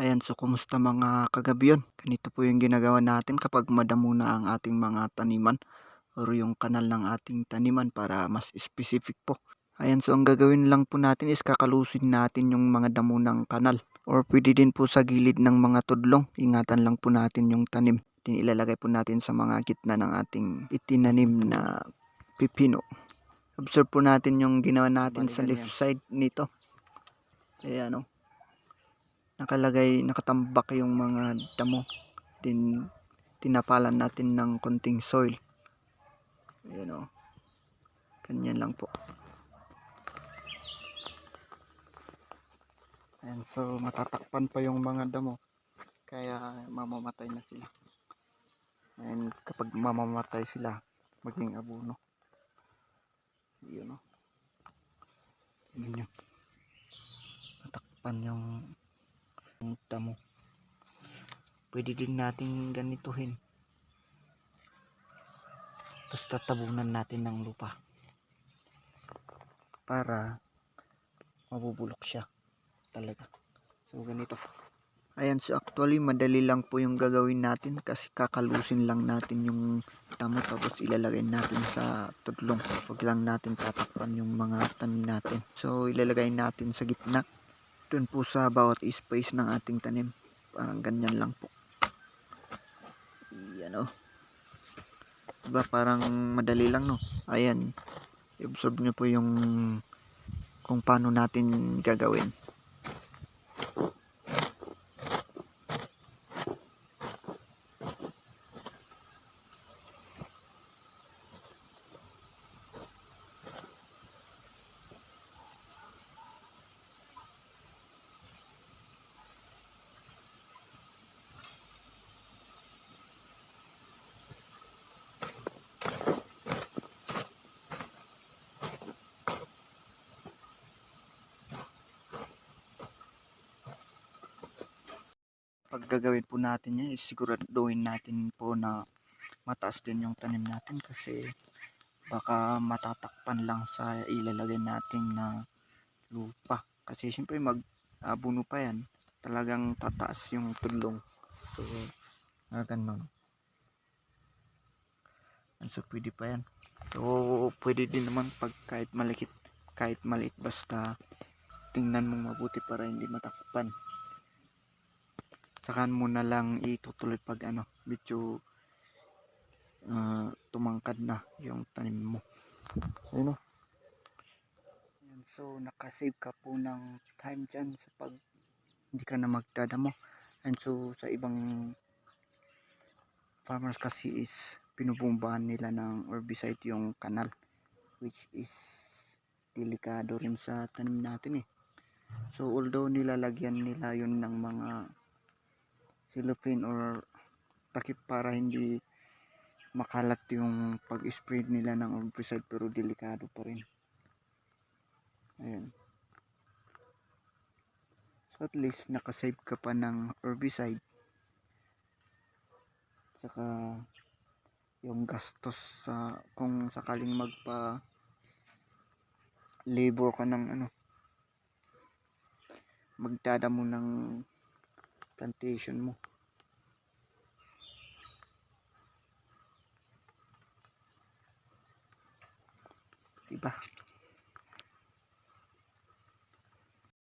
Ayan, so kumusta mga kagabiyon? Ganito po yung ginagawa natin kapag madamo na ang ating mga taniman or yung kanal ng ating taniman para mas specific po. Ayan, so ang gagawin lang po natin is kakalusin natin yung mga damo ng kanal or pwede din po sa gilid ng mga tudlong. Ingatan lang po natin yung tanim. Din ilalagay po natin sa mga gitna ng ating itinanim na pipino. Observe po natin yung ginawa natin sa left side nito. Ayan o nakalagay, nakatambak yung mga damo. Din, tinapalan natin ng konting soil. Ayan o. Ganyan lang po. Ayan, so matatakpan pa yung mga damo. Kaya mamamatay na sila. And kapag mamamatay sila, maging abono. Yun o. Tingnan nyo. Matakpan yung. Pwede din natin ganituhin. Tapos tatabunan natin ng lupa. Para mabubulok siya. Talaga. So ganito. Ayan, so actually madali lang po yung gagawin natin kasi kakalusin lang natin yung damo tapos ilalagay natin sa tudlong. Huwag lang natin tatakpan yung mga tanim natin. So ilalagay natin sa gitna dun po sa bawat space ng ating tanim. Parang ganyan lang po. Yan o. Diba parang madali lang no? Ayan. I-observe nyo po yung kung paano natin gagawin. Pag gagawin po natin yan, is siguraduhin natin po na mataas din yung tanim natin kasi baka matatakpan lang sa ilalagay natin na lupa. Kasi syempre mag abuno pa yan, talagang tataas yung tulong. So, nga ganun. And so, pwede pa yan. So, pwede din naman pag kahit malikit, kahit maliit basta tingnan mong mabuti para hindi matakpan saka mo na lang itutuloy pag ano medyo uh, tumangkad na yung tanim mo. Ayun o Ayan, so nakasave ka po ng time dyan sa pag hindi ka na magdadamo. And so sa ibang farmers kasi is pinubumbahan nila ng herbicide yung kanal which is delikado rin sa tanim natin eh. So although nilalagyan nila yun ng mga cellophane or takip para hindi makalat yung pag-spray nila ng herbicide pero delikado pa rin. Ayan. So at least nakasave ka pa ng herbicide. Saka yung gastos sa kung sakaling magpa labor ka ng ano magdadamo ng plantation mo. Diba